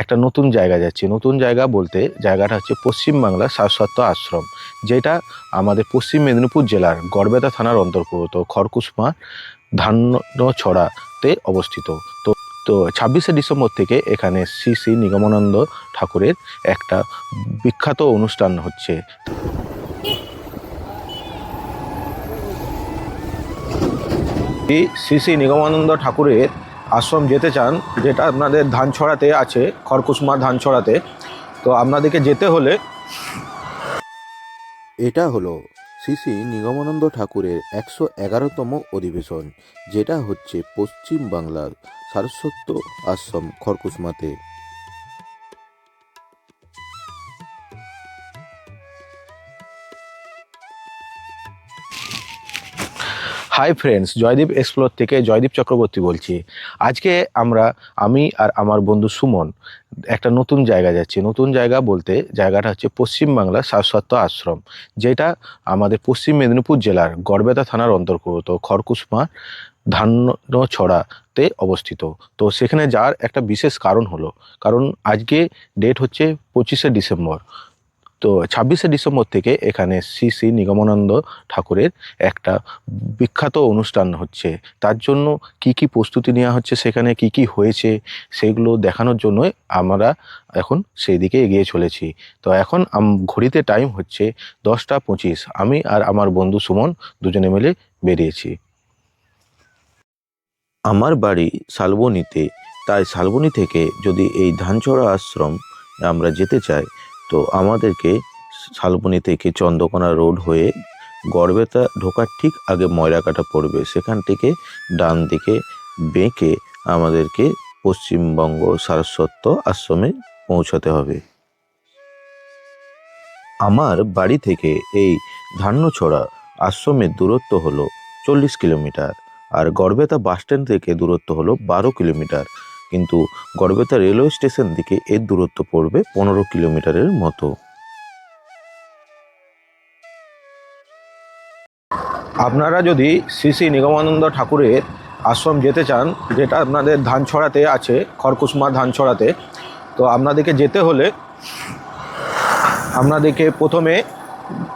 একটা নতুন জায়গা যাচ্ছি। নতুন জায়গা বলতে জায়গাটা হচ্ছে পশ্চিমবাংলা শাশ্বত আশ্রম, যেটা আমাদের পশ্চিম মেদিনীপুর জেলার গড়বেতা থানার অন্তর্গত খড়কুসমা ধান্যছড়াতে অবস্থিত। তো তো ছাব্বিশে ডিসেম্বর থেকে এখানে শ্রী শ্রী নিগমানন্দ ঠাকুরের একটা বিখ্যাত অনুষ্ঠান হচ্ছে। শ্রী শ্রী নিগমানন্দ ঠাকুরের আশ্রম যেতে চান, যেটা আপনাদের ধান ছড়াতে আছে খড়কুসমা ধানছড়াতে তো আপনাদেরকে যেতে হলে এটা হলো শ্রী শ্রী নিগমানন্দ ঠাকুরের একশো এগারোতম অধিবেশন, যেটা হচ্ছে পশ্চিম বাংলার সারস্বত্য আশ্রম খড়কুসমাতে হাই ফ্রেন্ডস জয়দীপ এক্সপ্লোর থেকে জয়দীপ চক্রবর্তী বলছি। আজকে আমরা, আমি আর আমার বন্ধু সুমন একটা নতুন জায়গা যাচ্ছি। নতুন জায়গা বলতে জায়গাটা হচ্ছে পশ্চিমবাংলা শাশ্বত আশ্রম, যেটা আমাদের পশ্চিম মেদিনীপুর জেলার গড়বেতা থানার অন্তর্গত খড়কুসমা ধান্যছড়াতে অবস্থিত। তো সেখানে যাওয়ার একটা বিশেষ কারণ হলো, কারণ আজকে ডেট হচ্ছে পঁচিশে ডিসেম্বর। তো ছাব্বিশে ডিসেম্বর থেকে এখানে শ্রী শ্রী নিগমানন্দ ঠাকুরের একটা বিখ্যাত অনুষ্ঠান হচ্ছে। তার জন্য কি কি প্রস্তুতি নেওয়া হচ্ছে, সেখানে কি কি হয়েছে, সেগুলো দেখানোর জন্যই আমরা এখন সেই দিকে এগিয়ে চলেছি। তো এখন ঘড়িতে টাইম হচ্ছে দশটা পঁচিশ। আমি আর আমার বন্ধু সুমন দুজনে মিলে বেরিয়েছি। আমার বাড়ি শালবনিতে। তাই শালবনি থেকে যদি এই ধানছড়া আশ্রম আমরা যেতে চাই তো আমাদেরকে শালবনি থেকে চন্দ্রকোনা রোড হয়ে গড়বেতা ঢোকার ঠিক আগে ময়রাকাটা পড়বে। সেখান থেকে ডান দিকে বেঁকে আমাদেরকে পশ্চিমবঙ্গ সারস্বত আশ্রমে পৌঁছাতে হবে। আমার বাড়ি থেকে এই ধান্যছড়া আশ্রমের দূরত্ব হলো চল্লিশ কিলোমিটার আর গড়বেতা বাস স্ট্যান্ড থেকে দূরত্ব হলো বারো কিলোমিটার। কিন্তু গড়বেতা রেলওয়ে স্টেশন থেকে এর দূরত্ব পড়বে পনেরো কিলোমিটারের মতো। আপনারা যদি শ্রী শ্রী নিগমানন্দ ঠাকুরের আশ্রম যেতে চান, যেটা আপনাদের ধানছড়াতে আছে খড়কুসমা ধানছড়াতে তো আপনাদেরকে যেতে হলে আপনাদেরকে প্রথমে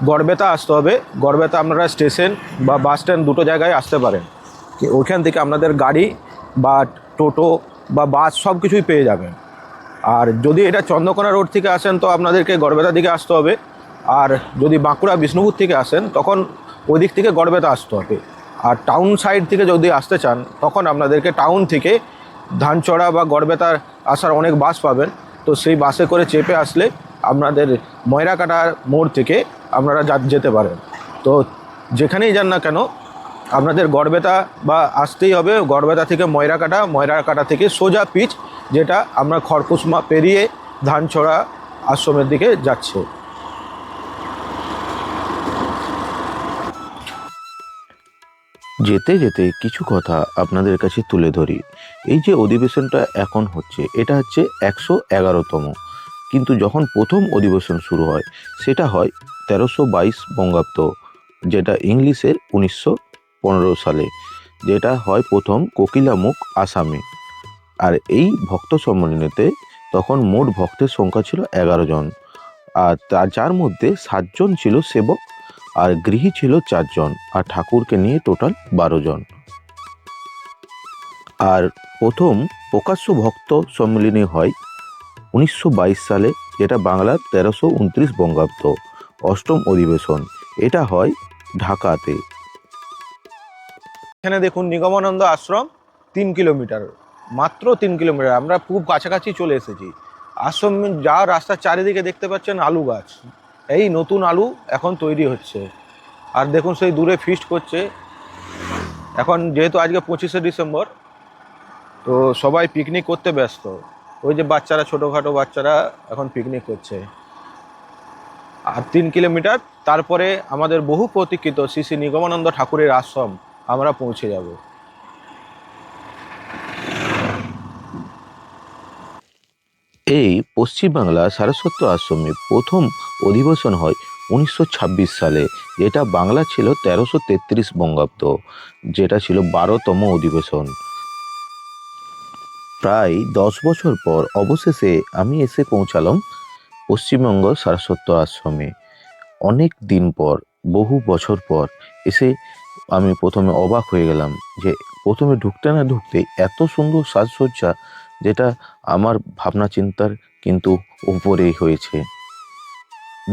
গড়বেতা আসতে হবে। গড়বেতা আপনারা স্টেশন বা বাস স্ট্যান্ড দুটো জায়গায় আসতে পারেন। ওইখান থেকে আপনাদের গাড়ি বা টোটো বা বাস সব কিছুই পেয়ে যাবেন। আর যদি এটা চন্দ্রকোনা রোড থেকে আসেন তো আপনাদেরকে গড়বেতা দিকে আসতে হবে। আর যদি বাঁকুড়া বিষ্ণুপুর থেকে আসেন তখন ওই দিক থেকে গড়বেতা আসতে হবে। আর টাউন সাইড থেকে যদি আসতে চান তখন আপনাদেরকে টাউন থেকে ধানচড়া বা গড়বেতার আসার অনেক বাস পাবেন। তো সেই বাসে করে চেপে আসলে আপনাদের ময়রাকাটার মোড় থেকে আপনারা যেতে পারেন। তো যেখানেই যান না কেন আপনাদের গড়বেতা বা আসতেই হবে। গড়বেতা থেকে ময়রাকাটা ময়রাকাটা থেকে সোজা পিচ, যেটা আমরা খড়কুসমা পেরিয়ে ধানছড়া আশ্রমের দিকে যাচ্ছে। যেতে যেতে কিছু কথা আপনাদের কাছে তুলে ধরি। এই যে অধিবেশনটা এখন হচ্ছে, এটা হচ্ছে একশো এগারোতম। কিন্তু যখন প্রথম অধিবেশন শুরু হয়, সেটা হয় তেরোশো বাইশ বঙ্গাব্দ, যেটা ইংলিশের উনিশশো পনেরো সালে, যেটা হয় প্রথম কোকিলামুখ আসামে। আর এই ভক্ত সম্মেলনীতে তখন মোট ভক্তের সংখ্যা ছিল এগারো জন। আর যার মধ্যে সাতজন ছিল সেবক, আর গৃহী ছিল চারজন আর ঠাকুরকে নিয়ে টোটাল বারো জন। আর প্রথম প্রকাশ্য ভক্ত সম্মিলনী হয় উনিশশো বাইশ সালে, যেটা বাংলার তেরোশো উনত্রিশ বঙ্গাব্দ অষ্টম অধিবেশন। এটা হয় ঢাকাতে। এখানে দেখুন নিগমানন্দ আশ্রম তিন কিলোমিটার, মাত্র তিন কিলোমিটার। আমরা খুব কাছাকাছি চলে এসেছি। আশ্রম যা রাস্তার চারিদিকে দেখতে পাচ্ছেন আলু গাছ। এই নতুন আলু এখন তৈরি হচ্ছে। আর দেখুন সেই দূরে ফিস্ট করছে। এখন যেহেতু আজকে পঁচিশে ডিসেম্বর, তো সবাই পিকনিক করতে ব্যস্ত। ওই যে বাচ্চারা, ছোটোখাটো বাচ্চারা এখন পিকনিক করছে। আর তিন কিলোমিটার, তারপরে আমাদের বহু প্রতীক্ষিত শ্রী শ্রী নিগমানন্দ ঠাকুরের আশ্রম। আমরা পৌঁছে যাব। এই পশ্চিমবাংলা সারস্বত আশ্রমে প্রথম অধিবেশন হয় উনিশশো ছাব্বিশ সালে, যেটা বাংলা ছিল তেরোশো তেত্রিশ বঙ্গাব্দ, যেটা ছিল বারোতম অধিবেশন। প্রায় দশ বছর পর অবশেষে আমি এসে পৌঁছালাম পশ্চিমবঙ্গ সারস্বত আশ্রমে। অনেক দিন পর, বহু বছর পর এসে আমি প্রথমে অবাক হয়ে গেলাম যে প্রথমে ঢুকতে না ঢুকতে এত সুন্দর সাজসজ্জা যেটা আমার ভাবনা চিন্তার কিন্তু উপরেই হয়েছে।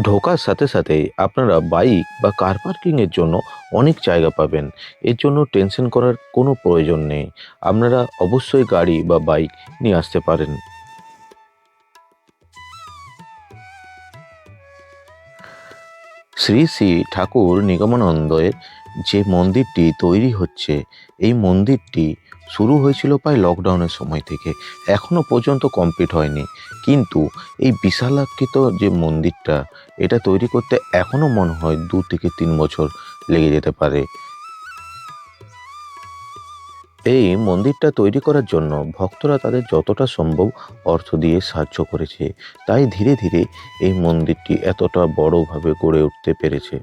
ঢোকার সাথে সাথে আপনারা বাইক বা কার পার্কিংয়ের জন্য অনেক জায়গা পাবেন। এর জন্য টেনশন করার কোনো প্রয়োজন নেই। আপনারা অবশ্যই গাড়ি বা বাইক নিয়ে আসতে পারেন। শ্রী শ্রী ঠাকুর নিগমানন্দের যে মন্দিরটি তৈরি হচ্ছে, এই মন্দিরটি শুরু হয়েছিল প্রায় লকডাউনের সময় থেকে। এখনও পর্যন্ত কমপ্লিট হয়নি। কিন্তু এই বিশালাকৃত যে মন্দিরটা, এটা তৈরি করতে এখনও মনে হয় দু থেকে তিন বছর লেগে যেতে পারে। এই মন্দিরটা তৈরি করার জন্য ভক্তরা তাদের যতটা সম্ভব অর্থ দিয়ে সাহায্য করেছে। তাই ধীরে ধীরে এই মন্দিরটি এতটা বড়ভাবে গড়ে উঠতে পেরেছে।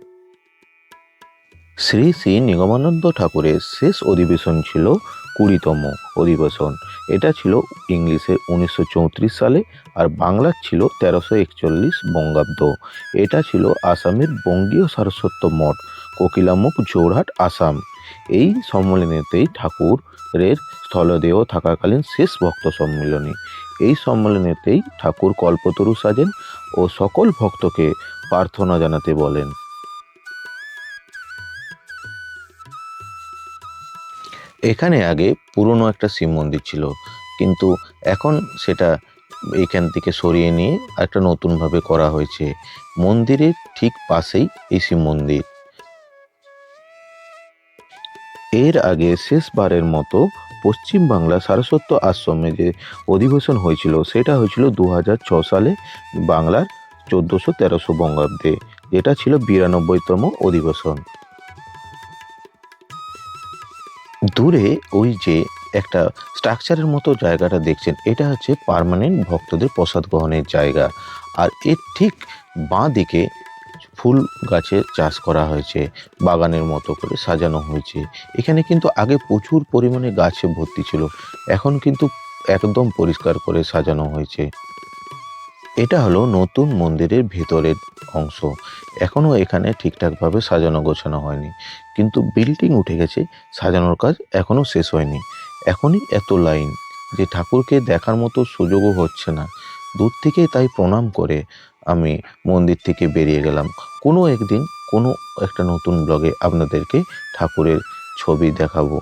শ্রী শ্রী নিগমানন্দ ঠাকুরের শেষ অধিবেশন ছিল কুড়িতম অধিবেশন। এটা ছিল ইংলিশের উনিশশো চৌত্রিশ সালে আর বাংলার ছিল তেরোশো একচল্লিশ বঙ্গাব্দ। এটা ছিল আসামের বঙ্গীয় সারস্বত মঠ, কোকিলামুখ জোরহাট আসাম। এই সম্মেলনেতেই ঠাকুরের স্থলদেহ থাকাকালীন শেষ ভক্ত সম্মেলনী। এই সম্মেলনেতেই ঠাকুর কল্পতরু সাজেন ও সকল ভক্তকে প্রার্থনা জানাতে বলেন। এখানে আগে পুরনো একটা শিব মন্দির ছিল, কিন্তু এখন সেটা এখান থেকে সরিয়ে নিয়ে একটা নতুনভাবে করা হয়েছে। মন্দিরের ঠিক পাশেই এই শিব মন্দির। এর আগে শেষবারের মতো পশ্চিমবাংলা সারস্বত আশ্রমে যে অধিবেশন হয়েছিল, সেটা হয়েছিল দু সালে বাংলার চোদ্দোশো তেরোশো বঙ্গাব্দে। যেটা ছিল বিরানব্বইতম অধিবেশন। দূরে ওই যে একটা স্ট্রাকচারের মতো জায়গাটা দেখছেন, এটা হচ্ছে পার্মানেন্ট ভক্তদের প্রসাদ গ্রহণের জায়গা। আর এর ঠিক বাঁ দিকে ফুল গাছের চাষ করা হয়েছে, বাগানের মতো করে সাজানো হয়েছে। এখানে কিন্তু আগে প্রচুর পরিমাণে গাছে ভর্তি ছিল। এখন কিন্তু একদম পরিষ্কার করে সাজানো হয়েছে। এটা হলো নতুন মন্দিরের ভেতরের অংশ। এখনও এখানে ঠিকঠাকভাবে সাজানো গোছানো হয়নি। কিন্তু বিল্ডিং উঠে গেছে, সাজানোর কাজ এখনও শেষ হয়নি। এখনই এত লাইন যে ঠাকুরকে দেখার মতো সুযোগও হচ্ছে না। দূর থেকে তাই প্রণাম করে। আমি মন্দির থেকে বেরিয়ে গেলাম। কোনো একদিন কোনো একটা নতুন ব্লগে আপনাদেরকে ঠাকুরের ছবি দেখাবো।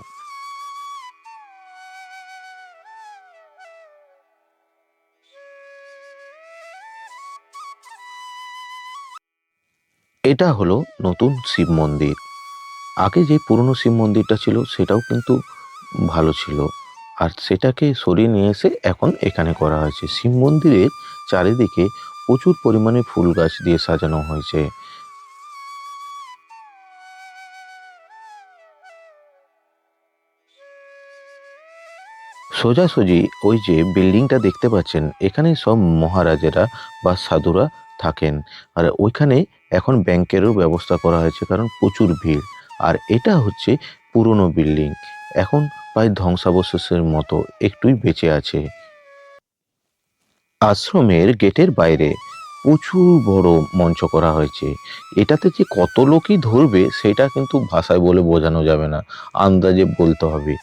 এটা হলো নতুন শিব মন্দির। আগে যে পুরনো শিব মন্দিরটা ছিল, সেটাও কিন্তু ভালো ছিল। আর সেটাকে সরিয়ে নিয়ে এসে এখন এখানে করা হয়েছে। শিব মন্দিরের চারিদিকে প্রচুর পরিমাণে ফুল গাছ দিয়ে সাজানো হয়েছে। সোজাসুজি ওই যে বিল্ডিংটা দেখতে পাচ্ছেন এখানে সব মহারাজেরা বা সাধুরা থাকেন। আর ওইখানে এখন ব্যাংকেরও ব্যবস্থা করা হয়েছে, কারণ প্রচুর ভিড়। আর এটা হচ্ছে পুরনো বিল্ডিং, এখন প্রায় ধ্বংসাবশেষের মতো, একটুই বেঁচে আছে। আশ্রমের গেটের বাইরে প্রচুর বড় মঞ্চ করা হয়েছে। এটাতে যে কত লোকই ধরবে, সেটা কিন্তু ভাষায় বলে বোঝানো যাবে না। আন্দাজে বলতে হবে।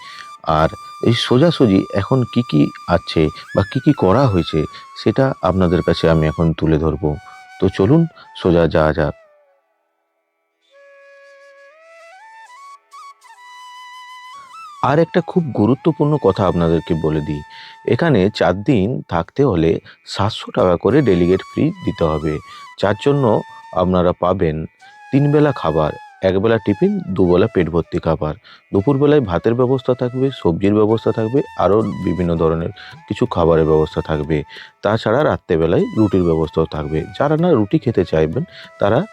আর এই সোজাসুজি এখন কি কি আছে বা কি কি করা হয়েছে, সেটা আপনাদের কাছে আমি এখন তুলে ধরব। তো চলুন, সোজা যাওয়া যাক। আর একটা খুব গুরুত্বপূর্ণ কথা আপনাদেরকে বলে দিই। এখানে চার দিন থাকতে হলে সাতশো টাকা করে ডেলিগেট ফ্রি দিতে হবে। যার জন্য আপনারা পাবেন তিন বেলা খাবার, একবেলা টিফিন, দুবেলা পেট ভর্তি খাবার। দুপুরবেলায় ভাতের ব্যবস্থা থাকবে, সবজির ব্যবস্থা থাকবে, আরও বিভিন্ন ধরনের কিছু খাবারের ব্যবস্থা থাকবে। তাছাড়া রাত্রেবেলায় রুটির ব্যবস্থাও থাকবে। যারা না রুটি খেতে চাইবেন, তারা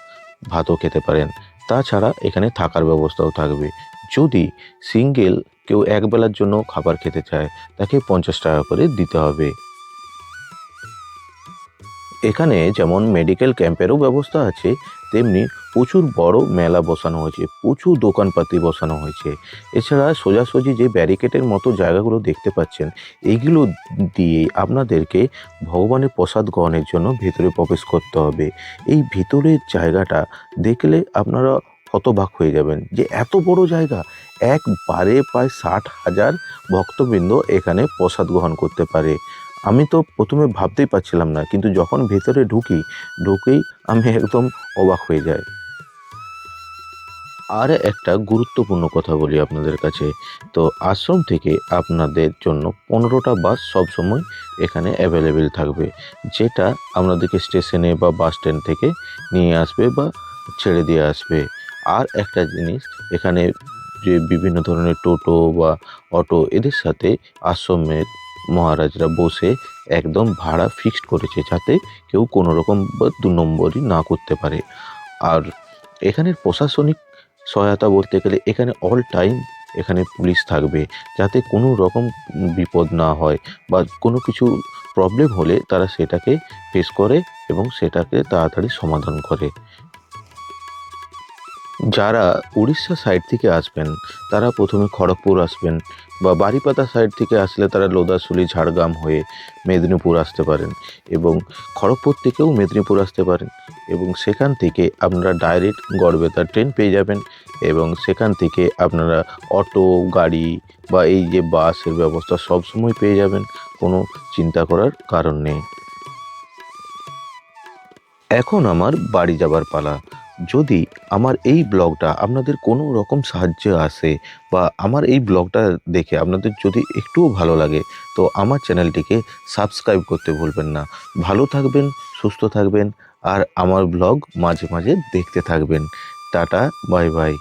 ভাতও খেতে পারেন। তাছাড়া এখানে থাকার ব্যবস্থাও থাকবে। যদি সিঙ্গেল কেউ একবেলার জন্য খাবার খেতে চায়, তাকে পঞ্চাশ টাকা করে দিতে হবে। এখানে যেমন মেডিকেল ক্যাম্পেরও ব্যবস্থা আছে, তেমনি প্রচুর বড় মেলা বসানো হয়েছে, প্রচুর দোকানপাতি বসানো হয়েছে। এছাড়া সোজাসুজি যে ব্যারিকেডের মতো জায়গাগুলো দেখতে পাচ্ছেন এইগুলো দিয়ে আপনাদেরকে ভগবানের প্রসাদ গ্রহণের জন্য ভেতরে প্রবেশ করতে হবে। এই ভিতরের জায়গাটা দেখলে আপনারা হতবাক হয়ে যাবেন। যে এত বড় জায়গা, একবারে প্রায় ষাট হাজার ভক্তবৃন্দ এখানে প্রসাদ গ্রহণ করতে পারে। আমি তো প্রথমে ভাবতেই পারছিলাম না, কিন্তু যখন ভেতরে ঢুকি, ঢুকেই আমি একদম অবাক হয়ে যাই। আর একটা গুরুত্বপূর্ণ কথা বলি আপনাদের কাছে। তো আশ্রম থেকে আপনাদের জন্য পনেরোটা বাস সবসময় এখানে অ্যাভেলেবেল থাকবে। যেটা আপনাদেরকে স্টেশনে বা বাস স্ট্যান্ড থেকে নিয়ে আসবে বা ছেড়ে দিয়ে আসবে। আর একটা জিনিস, এখানে যে বিভিন্ন ধরনের টোটো বা অটো, এদের সাথে আশ্রমের মহারাজরা বসে একদম ভাড়া ফিক্সড করেছে যাতে কেউ কোনো রকম দু নম্বরই না করতে পারে। আর এখানের প্রশাসনিক সহায়তা বলতে গেলে এখানে অল টাইম এখানে পুলিশ থাকবে। যাতে কোনো রকম বিপদ না হয় বা কোনো কিছু প্রবলেম হলে তারা সেটাকে ফেস করে এবং সেটাকে তাড়াতাড়ি সমাধান করে। যারা উড়িষ্যা সাইড থেকে আসবেন, তারা প্রথমে খড়গপুর আসবেন বা বারিপাতা সাইড থেকে আসলে তারা লোদাশুলি ঝাড়গ্রাম হয়ে মেদিনীপুর আসতে পারেন এবং খড়গপুর থেকেও মেদিনীপুর আসতে পারেন এবং সেখান থেকে আপনারা ডাইরেক্ট গড়বেতা ট্রেন পেয়ে যাবেন এবং সেখান থেকে আপনারা অটো, গাড়ি বা এই যে বাসের ব্যবস্থা সব সময় পেয়ে যাবেন, কোনো চিন্তা করার কারণ নেই। এখন আমার বাড়ি যাবার পালা। যদি আমার এই ব্লগটা আপনাদের কোনো রকম সাহায্য আসে বা আমার এই ব্লগটা দেখে আপনাদের যদি একটুও ভালো লাগে, তো আমার চ্যানেলটিকে সাবস্ক্রাইব করতে ভুলবেন না। ভালো থাকবেন, সুস্থ থাকবেন, আর আমার ব্লগ মাঝে মাঝে দেখতে থাকবেন। Tata, bye bye.